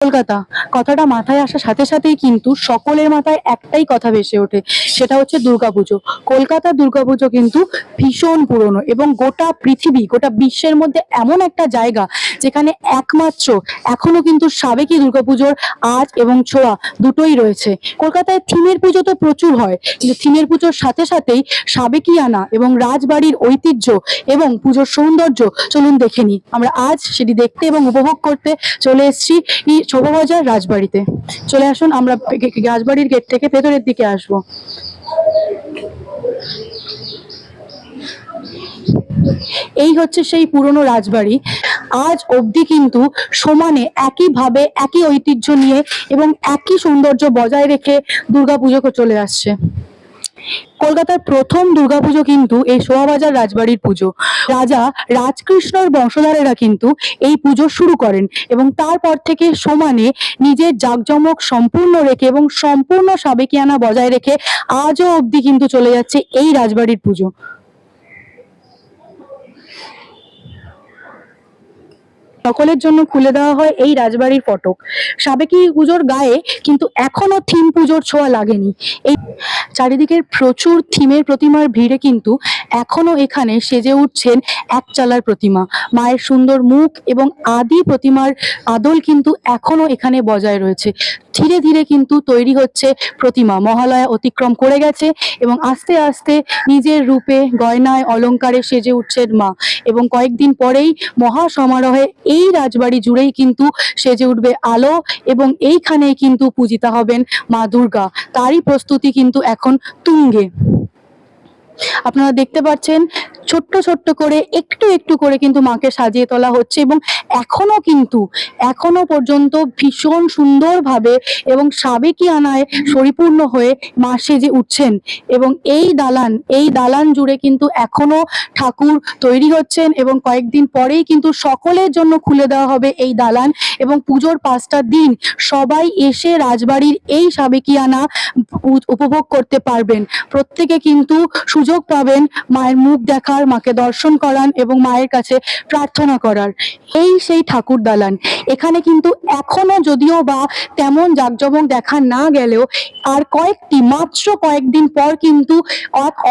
কলকাতা। কথাটা মাথায় আসার সাথে সাথেই কিন্তু সকলের মাথায় একটাই কথা ভেসে ওঠে, সেটা হচ্ছে দুর্গাপুজো। কলকাতার দুর্গাপুজো কিন্তু ভীষণ পুরনো এবং গোটা পৃথিবী, গোটা বিশ্বের মধ্যে এমন একটা জায়গা যেখানে একমাত্র, এখনও কিন্তু সাবেকি দুর্গাপুজোর আজ এবং ছোঁয়া দুটোই রয়েছে। কলকাতায় থিমের পুজো তো প্রচুর হয়, কিন্তু থিমের পুজোর সাথে সাথেই সাবেকিয়ানা এবং রাজবাড়ির ঐতিহ্য এবং পুজোর সৌন্দর্য চলুন দেখে নিই। আমরা আজ সেটি দেখতে এবং উপভোগ করতে চলে এসেছি শোভাবাজার রাজবাড়িতে। চলে আসুন, আমরা রাজবাড়ির গেট থেকে ভেতরের দিকে আসব। এই হচ্ছে সেই পুরনো রাজবাড়ি। আজ অবধি কিন্তু সমানে একইভাবে একই ঐতিহ্য নিয়ে এবং একই সৌন্দর্য বজায় রেখে দুর্গাপুজো চলে আসছে। কলকাতার প্রথম দুর্গাপুজো কিন্তু এই শোভাবাজার রাজবাড়ির পুজো। রাজা রাজকৃষ্ণর বংশধারেরা কিন্তু এই পুজো শুরু করেন এবং তারপর থেকে সমানে নিজের জাকজমক সম্পূর্ণ রেখে এবং সম্পূর্ণ সাবেকিয়ানা বজায় রেখে আজও অবধি কিন্তু চলে যাচ্ছে এই রাজবাড়ির পুজো। সকলের জন্য খুলে দেওয়া হয় এই রাজবাড়ির ফটক। সাবেকি পুজোর গায়ে কিন্তু এখনও থিম পুজোর ছোঁয়া লাগেনি। এই চারিদিকের প্রচুর থিমের প্রতিমার ভিড়ে কিন্তু এখনও এখানে সেজে উঠছেন একচালার প্রতিমা। মায়ের সুন্দর মুখ এবং আদি প্রতিমার আদল কিন্তু এখনও এখানে বজায় রয়েছে। ধীরে ধীরে কিন্তু তৈরি হচ্ছে প্রতিমা। মহালয়া অতিক্রম করে গেছে এবং আস্তে আস্তে নিজের রূপে, গয়নায় অলংকারে সেজে উঠছেন মা। এবং কয়েকদিন পরেই মহা সমারোহে এই রাজবাড়ি জুড়েই কিন্তু সেজে উঠবে আলো এবং এইখানেই কিন্তু পূজিতা হবেন মা দুর্গা। তারই প্রস্তুতি কিন্তু এখন তুঙ্গে। আপনারা দেখতে পাচ্ছেন ছোট্ট ছোট্ট করে, একটু একটু করে কিন্তু মাকে সাজিয়ে তোলা হচ্ছে এবং এখনও কিন্তু, এখনও পর্যন্ত ভীষণ সুন্দরভাবে এবং সাবেকি আনায় পরিপূর্ণ হয়ে মা সেজে উঠছেন এবং এই দালান এই দালান জুড়ে কিন্তু এখনও ঠাকুর তৈরি হচ্ছেন এবং কয়েকদিন পরেই কিন্তু সকলের জন্য খুলে দেওয়া হবে এই দালান এবং পুজোর পাঁচটা দিন সবাই এসে রাজবাড়ির এই সাবেকিয়ানা উপ- উপভোগ করতে পারবেন। প্রত্যেকে কিন্তু সুযোগ পাবেন মায়ের মুখ দেখার, মাকে দর্শন করান এবং মায়ের কাছে প্রার্থনা করার। এই সেই ঠাকুর দালান। এখানে কিন্তু এখনও যদিও বা তেমন জাঁকজমক দেখা না গেলেও আর কয়েকটি, মাত্র কয়েকদিন পর কিন্তু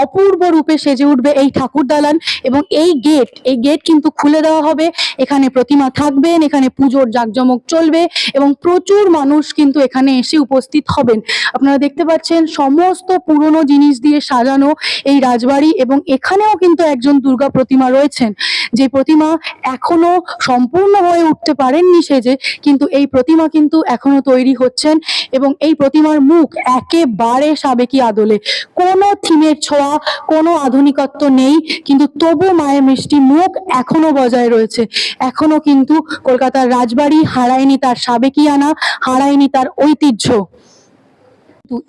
অপূর্ব রূপে সেজে উঠবে এই ঠাকুর দালান এবং এই গেট এই গেট কিন্তু খুলে দেওয়া হবে। এখানে প্রতিমা থাকবেন, এখানে পুজোর জাঁকজমক চলবে এবং প্রচুর মানুষ কিন্তু এখানে এসে উপস্থিত হবেন। আপনারা দেখতে পাচ্ছেন, সমস্ত পুরনো জিনিস দিয়ে সাজানো এই রাজবাড়ি এবং এখানেও কিন্তু একজন দুর্গা প্রতিমা রয়েছেন। যে প্রতিমা এখনও সম্পূর্ণ হয়ে উঠতে পারেননি সেজে, কিন্তু এই প্রতিমা কিন্তু এখনও তৈরি হচ্ছেন এবং এই প্রতিমার মুখ একেবারে সাবেকি আদলে। কোনো থিমের ছোঁয়া, কোনো আধুনিকত্ব নেই, কিন্তু তবু মায়ের মিষ্টি মুখ এখনও বজায় রয়েছে। এখনও কিন্তু কলকাতার রাজবাড়ি হারায়নি তার সাবেকিয়ানা, হারায়নি তার ঐতিহ্য।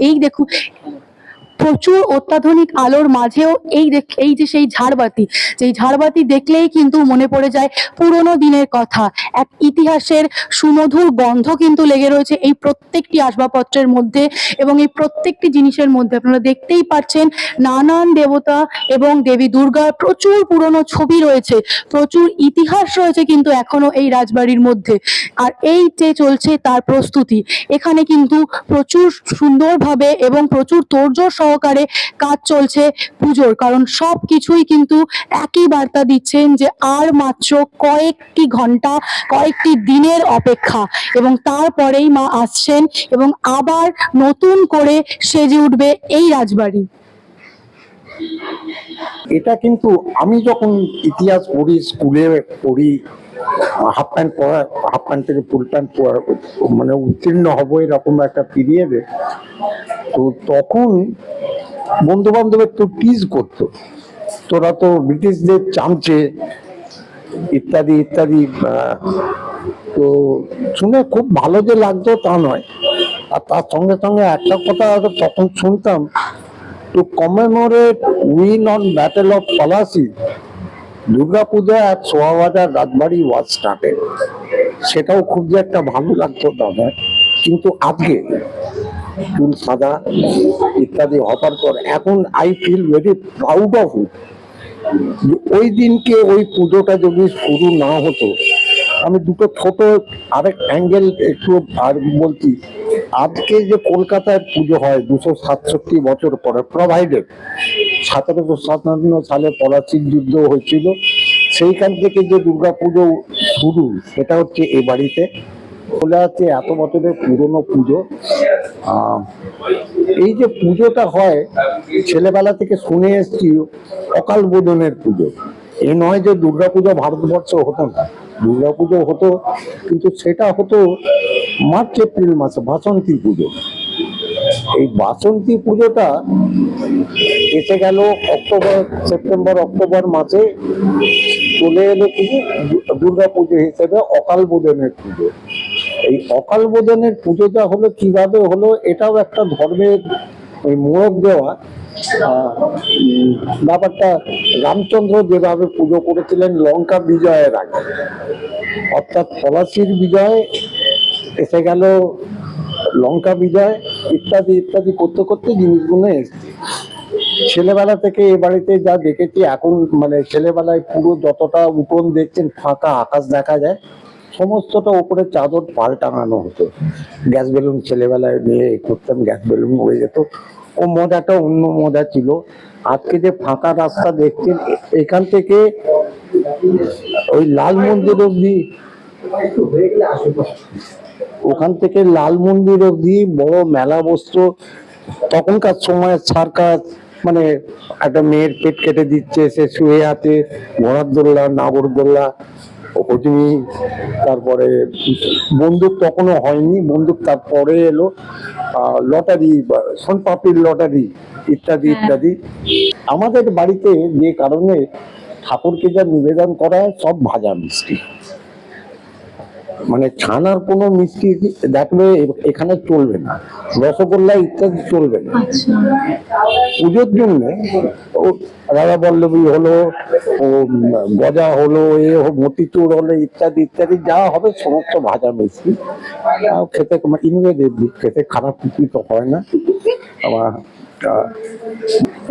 এই দেখুন প্রচুর অত্যাধুনিক আলোর মাঝেও এই এই যে সেই ঝাড়বাতি যেই ঝাড়বাতি দেখলেই কিন্তু মনে পড়ে যায় পুরোনো দিনের কথা। এক ইতিহাসের সুমধুর গন্ধ কিন্তু লেগে রয়েছে এই প্রত্যেকটি আসবাবপত্রের মধ্যে এবং এই প্রত্যেকটি জিনিসের মধ্যে। আপনারা দেখতেই পাচ্ছেন নানান দেবতা এবং দেবী দুর্গার প্রচুর পুরনো ছবি রয়েছে, প্রচুর ইতিহাস রয়েছে কিন্তু এখনও এই রাজবাড়ির মধ্যে। আর এই যে চলছে তার প্রস্তুতি, এখানে কিন্তু প্রচুর সুন্দরভাবে এবং প্রচুর তোড়জোড় সহকারে কাজ চলছে পুজোর, কারণ সব কিছুই কিন্তু একই বার্তা দিচ্ছেন যে আর মাত্র কয়েকটি ঘণ্টা, কয়েকটি দিনের অপেক্ষা এবং তারপরেই মা আসছেন এবং আবার নতুন করে সেজে উঠবে এই রাজবাড়ি। এটা কিন্তু আমি যখন ইতিহাস পড়ি, স্কুলে পড়ি হাফ প্যান্ট পরা হাফ প্যান্ট থেকে ফুল প্যান্ট পরা মানে উত্তীর্ণ হব এরকম একটা পিরিয়ডে তো তখন বন্ধু বান্ধবের তো টিজ করতো। তোরা তো ব্রিটিশদের চামচে ইত্যাদি ইত্যাদি তো শুনে খুব ভালো যে লাগতো তা নয়। আর তার সঙ্গে সঙ্গে একটা কথা তখন শুনতাম commemorate win on Battle of Palasi, Durga Puja at Sohabajar Rajbari was started. সেটাও খুব যে একটা ভালো লাগতো নয়। কিন্তু আজকে চুল সাদা ইত্যাদি হবার পর এখন I feel very proud of it ওই দিনকে ওই পুজোটা যদি শুরু না হতো, আমি দুটো ছোট আরেক অ্যাঙ্গেল একটু আর বলছি, আজকে যে কলকাতায় পুজো হয় দুশো সাতষট্টি বছর পরে প্রোভাইডেড সতেরোশো সাতান্ন সালে পলাশির যুদ্ধ হয়েছিল, সেইখান থেকে যে দুর্গা পুজো শুরু, সেটা হচ্ছে এ বাড়িতে। বলে আছে এত বছরের পুরনো পুজো। এই যে পুজোটা হয়, ছেলেবেলা থেকে শুনে এসছি, অকাল বোধনের পুজো। এ নয় যে দুর্গাপুজো ভারতবর্ষ হতো না। দুর্গাপুজো হতো, কিন্তু সেটা হতো মার্চ, এপ্রিল মাসে বাসন্তী পুজো। এই বাসন্তী পুজোটা এসে গেল অক্টোবর, সেপ্টেম্বর, অক্টোবর মাসে চলে এলো কিন্তু দুর্গা পুজো হিসেবে অকাল বোধনের পুজো। এই অকাল বোধনের পুজোটা হলো কীভাবে হলো এটাও একটা ধর্মের ওই মোড়ক দেওয়া। ব্যাপারটা রামচন্দ্র যেভাবে পুজো করেছিলেন লঙ্কা বিজয়ের আগে, অর্থাৎ পলাশির বিজয়, এসে গেল লঙ্কা বিজয়, ইত্যাদি ইত্যাদি করতে করতে জিনিসগুলো এসছে। ছেলেবেলা থেকে এ বাড়িতে যা দেখেছি, এখন মানে ছেলেবেলায় পুরো যতটা উঠোন দেখছেন, ফাঁকা আকাশ দেখা যায়। সমস্তটা উপরে চাদর পাল টাঙানো হতো। গ্যাস বেলুন ছেলেবেলায় নিয়ে করতাম, গ্যাস বেলুন উড়ে যেত। ও মজাটা অন্য মজা ছিল। আজকে যে ফাঁকা রাস্তা দেখছেন এখান থেকে ওই লাল মন্দির অব্দি ওখান থেকে লাল মন্দির অব্দি বড় মেলা বসতো। তখনকার সময় সার্কাস মানে একটা মেয়ের পেট কেটে দিচ্ছে, সে শুয়ে আছে, ঘোড়ার দোল্লা নাগরদোল্লা হজমি তারপরে বন্দুক তখনও হয়নি বন্দুক তারপরে এলো লটারি বা সোনপাপড়ির লটারি ইত্যাদি ইত্যাদি। আমাদের বাড়িতে যে কারণে ঠাকুরকে যা নিবেদন করা হয় সব ভাজা মিষ্টি। মানে ছানার কোনো মিষ্টি দেখলে এখানে চলবে না রসগোল্লা ইত্যাদি চলবে না। পুজোর জন্য রাধা বল্লভী হলো ও গজা হলো এ মতিচুর হলো ইত্যাদি ইত্যাদি যা হবে সমস্ত ভাজা মিষ্টি। খেতে ইংরেজি খেতে খারাপ কিছু তো হয় না। আবার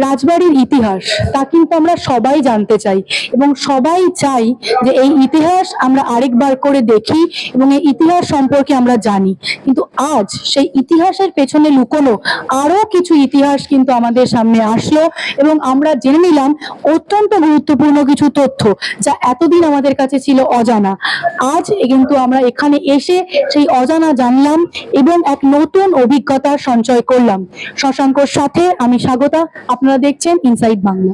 রাজবাড়ির ইতিহাস, তা কিন্তু আমরা সবাই জানতে চাই এবং সবাই চাই যে এই ইতিহাস আমরা আরেকবার করে দেখি এবং এই ইতিহাস সম্পর্কে আমরা জানি। কিন্তু আজ সেই ইতিহাসের পেছনে লুকোনো আরও কিছু ইতিহাস কিন্তু আমাদের সামনে আসলো এবং আমরা জেনে নিলাম অত্যন্ত গুরুত্বপূর্ণ কিছু তথ্য যা এতদিন আমাদের কাছে ছিল অজানা। আজ কিন্তু আমরা এখানে এসে সেই অজানা জানলাম এবং এক নতুন অভিজ্ঞতার সঞ্চয় করলাম। শশাঙ্কর সাথে আমি স্বাগতা। আপনারা দেখছেন ইনসাইড বাংলা।